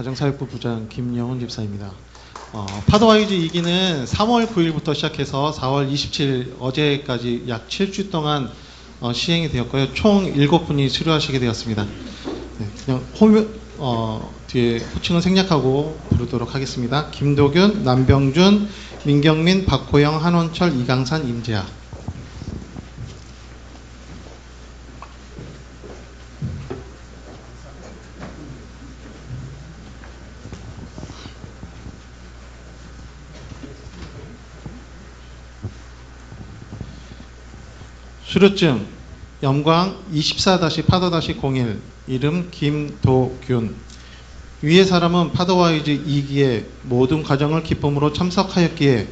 가정사역부 부장 김영훈 집사입니다. 어, 파도와이즈 2기는 3월 9일부터 시작해서 4월 27일 어제까지 약 7주 동안 어, 시행이 되었고요. 총 7분이 수료하시게 되었습니다. 네, 그냥 호 어, 뒤에 호칭은 생략하고 부르도록 하겠습니다. 김도균, 남병준, 민경민, 박호영, 한원철, 이강산, 임재하. 수료증 영광 24-파도-01 이름 김도균 위의 사람은 파도와이즈 2기의 모든 과정을 기쁨으로 참석하였기에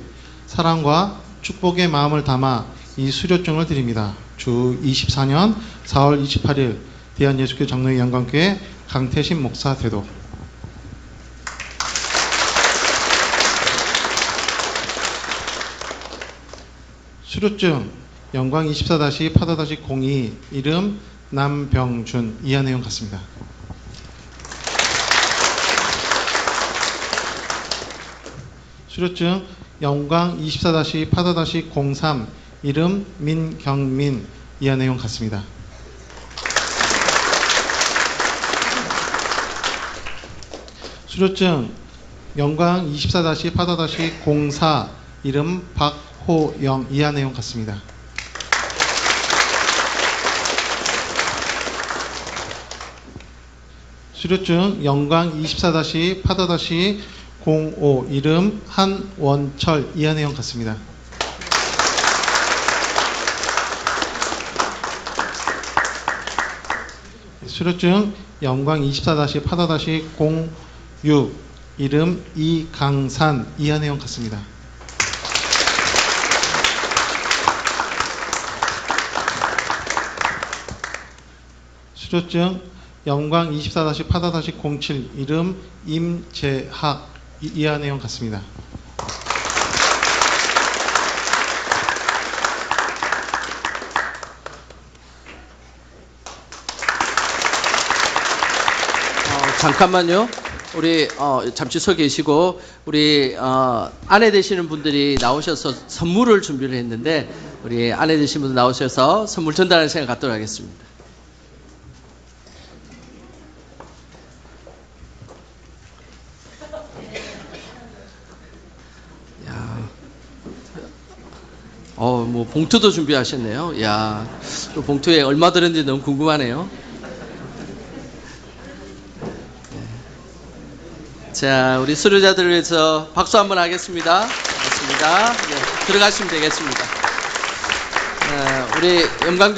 사랑과 축복의 마음을 담아 이 수료증을 드립니다. 주 24년 4월 28일 대한예수교 장로회 영광교회 강태신 목사 대도 수료증 영광 24-파도-02 이름 남병준 이하 내용 같습니다. 수료증 영광 24-파도-03 이름 민경민 이하 내용 같습니다. 수료증 영광 24-파도-04 이름 박호영 이하 내용 같습니다. 수료증 영광 24-파도-05 이름 한원철 이하 내용 같습니다. 수료증 영광 24-파도-06 이름 이강산 이하 내용 같습니다. 수료증 영광 24-파도-07 이름 임재학 이- 이하 내용 같습니다. 어, 잠깐만요. 우리 어, 잠시 서 계시고 우리 어, 아내 되시는 분들이 나오셔서 선물을 준비를 했는데 우리 아내 되신 분들 나오셔서 선물 전달하는 시간 갖도록 하겠습니다. 야, 어, 뭐 봉투도 준비하셨네요. 야, 그 봉투에 얼마 들었는지 너무 궁금하네요. 자, 우리 수료자들을 위해서 박수 한번 하겠습니다. 고맙습니다. 네, 들어가시면 되겠습니다. 어, 우리 영광